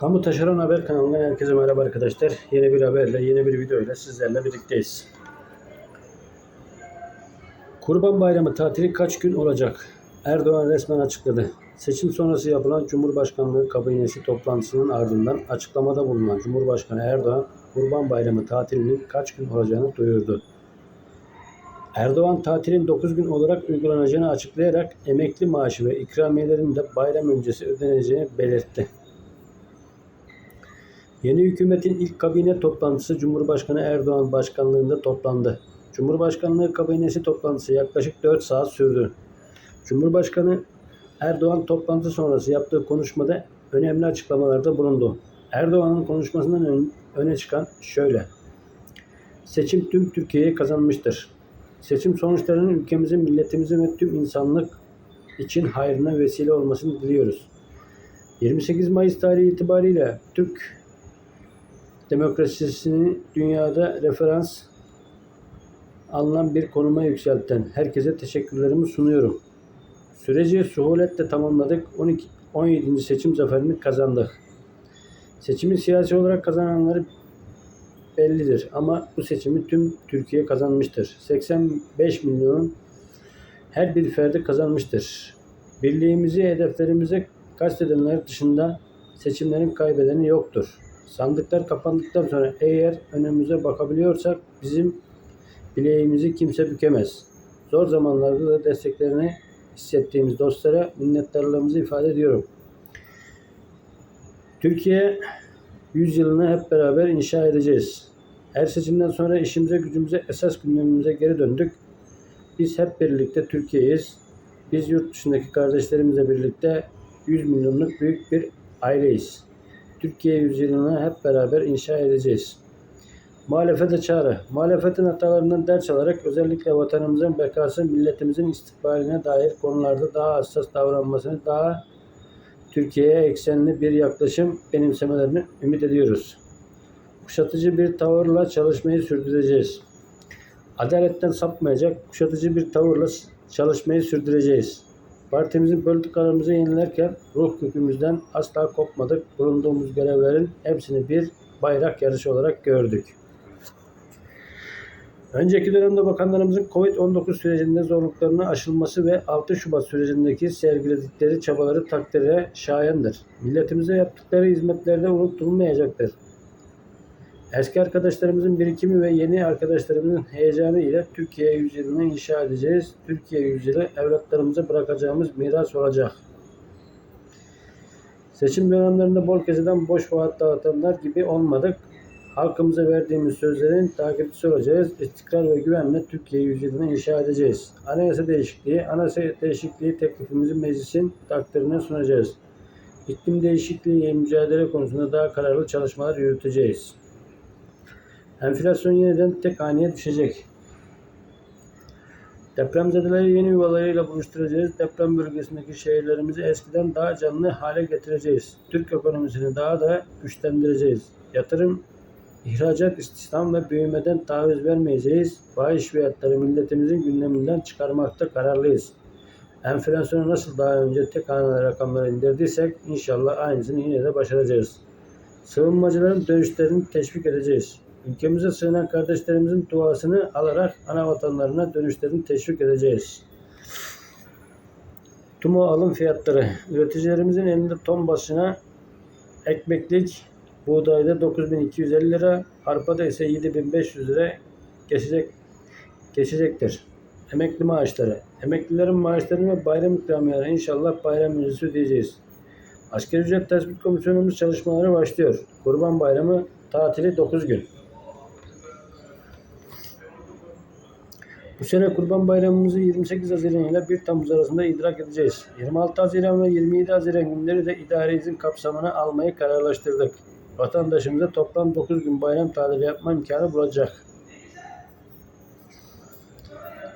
Kamu Taşeron Haber kanalından herkese merhaba arkadaşlar. Yeni bir haberle, yeni bir video ile sizlerle birlikteyiz. Kurban Bayramı tatili kaç gün olacak? Erdoğan resmen açıkladı. Seçim sonrası yapılan Cumhurbaşkanlığı kabinesi toplantısının ardından açıklamada bulunan Cumhurbaşkanı Erdoğan, Kurban Bayramı tatilinin kaç gün olacağını duyurdu. Erdoğan tatilin 9 gün olarak uygulanacağını açıklayarak emekli maaşı ve ikramiyelerin de bayram öncesi ödeneceğini belirtti. Yeni hükümetin ilk kabine toplantısı Cumhurbaşkanı Erdoğan başkanlığında toplandı. Cumhurbaşkanlığı kabinesi toplantısı yaklaşık 4 saat sürdü. Cumhurbaşkanı Erdoğan toplantı sonrası yaptığı konuşmada önemli açıklamalarda bulundu. Erdoğan'ın konuşmasından ön- öne çıkan şöyle. Seçim tüm Türkiye'ye kazanmıştır. Seçim sonuçlarının ülkemizin, milletimizin ve tüm insanlık için hayrına vesile olmasını diliyoruz. 28 Mayıs tarihi itibariyle Türk demokrasisini dünyada referans alınan bir konuma yükselten herkese teşekkürlerimi sunuyorum. Süreci suhuletle tamamladık. 12, 17. seçim zaferini kazandık. Seçimi siyasi olarak kazananları bellidir ama bu seçimi tüm Türkiye kazanmıştır. 85 milyon her bir ferdi kazanmıştır. Birliğimizi hedeflerimize kastedenler dışında seçimlerin kaybedeni yoktur. Sandıklar kapandıktan sonra eğer önümüze bakabiliyorsak bizim bileğimizi kimse bükemez. Zor zamanlarda da desteklerini hissettiğimiz dostlara minnettarlığımızı ifade ediyorum. Türkiye 100 yılını hep beraber inşa edeceğiz. Her seçimden sonra işimize gücümüze esas gündemimize geri döndük. Biz hep birlikte Türkiye'yiz. Biz yurt dışındaki kardeşlerimizle birlikte 100 milyonluk büyük bir aileyiz. Türkiye yüzyılını hep beraber inşa edeceğiz. Muhalefete çağrı. Muhalefetin hatalarından ders alarak özellikle vatanımızın bekası, milletimizin istikbaline dair konularda daha hassas davranmasını, daha Türkiye'ye eksenli bir yaklaşım benimsemelerini ümit ediyoruz. Kuşatıcı bir tavırla çalışmayı sürdüreceğiz. Adaletten sapmayacak, kuşatıcı bir tavırla çalışmayı sürdüreceğiz. Partimizin politikalarımızı yenilerken ruh kökümüzden asla kopmadık. Bulunduğumuz görevlerin hepsini bir bayrak yarışı olarak gördük. Önceki dönemde bakanlarımızın Covid-19 sürecinde zorluklarını aşılması ve 6 Şubat sürecindeki sergiledikleri çabaları takdire şayandır. Milletimize yaptıkları hizmetlerde unutulmayacaktır. Eski arkadaşlarımızın birikimi ve yeni arkadaşlarımızın heyecanı ile Türkiye yüzyılını inşa edeceğiz. Türkiye yüzyılı evlatlarımıza bırakacağımız miras olacak. Seçim dönemlerinde bol keseden boş vaat dağıtanlar gibi olmadık. Halkımıza verdiğimiz sözlerin takipçisi olacağız. İstikrar ve güvenle Türkiye yüzyılını inşa edeceğiz. Anayasa değişikliği, anayasa değişikliği teklifimizi meclisin takdirine sunacağız. İklim değişikliği mücadele konusunda daha kararlı çalışmalar yürüteceğiz. Enflasyon yeniden tek haneye düşecek. Depremzedeleri yeni yuvalarıyla buluşturacağız. Deprem bölgesindeki şehirlerimizi eskiden daha canlı hale getireceğiz. Türk ekonomisini daha da güçlendireceğiz. Yatırım, ihracat, istihdam ve büyümeden taviz vermeyeceğiz. Fahiş fiyatları milletimizin gündeminden çıkarmakta kararlıyız. Enflasyonu nasıl daha önce tek haneli rakamlara indirdiysek inşallah aynısını yine de başaracağız. Sığınmacıların dönüşlerini teşvik edeceğiz. Ülkemize sığınan kardeşlerimizin duasını alarak ana vatanlarına dönüşlerini teşvik edeceğiz. Tumo alım fiyatları. Üreticilerimizin elinde ton başına ekmeklik buğdayda 9250 lira, arpada ise 7500 lira geçecek geçecektir. Emekli maaşları. Emeklilerin maaşlarını bayram ikramiyeleri inşallah bayram öncesi ödeyeceğiz. Asgari ücret tespit komisyonumuz çalışmaları başlıyor. Kurban Bayramı tatili 9 gün. Bu sene Kurban Bayramımızı 28 Haziran ile 1 Temmuz arasında idrak edeceğiz. 26 Haziran ve 27 Haziran günleri de idari izin kapsamına almayı kararlaştırdık. Vatandaşımıza toplam 9 gün bayram tatili yapma imkanı bulacak.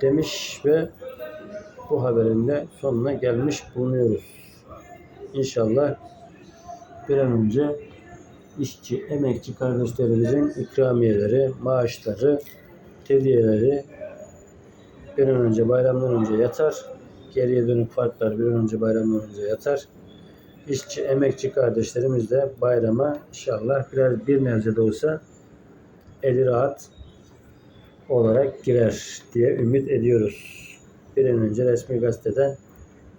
Demiş ve bu haberin de sonuna gelmiş bulunuyoruz. İnşallah bir an önce işçi, emekçi kardeşlerimizin ikramiyeleri, maaşları, tediyeleri bir an önce bayramdan önce yatar. Geriye dönük farklar bir an önce bayramdan önce yatar. işçi, emekçi kardeşlerimiz de bayrama inşallah biraz bir nebze de olsa eli rahat olarak girer diye ümit ediyoruz. Bir an önce resmi gazeteden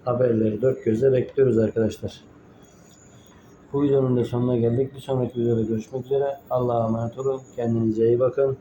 haberleri dört gözle bekliyoruz arkadaşlar. Bu videonun da sonuna geldik. Bir sonraki videoda görüşmek üzere. Allah'a emanet olun. Kendinize iyi bakın.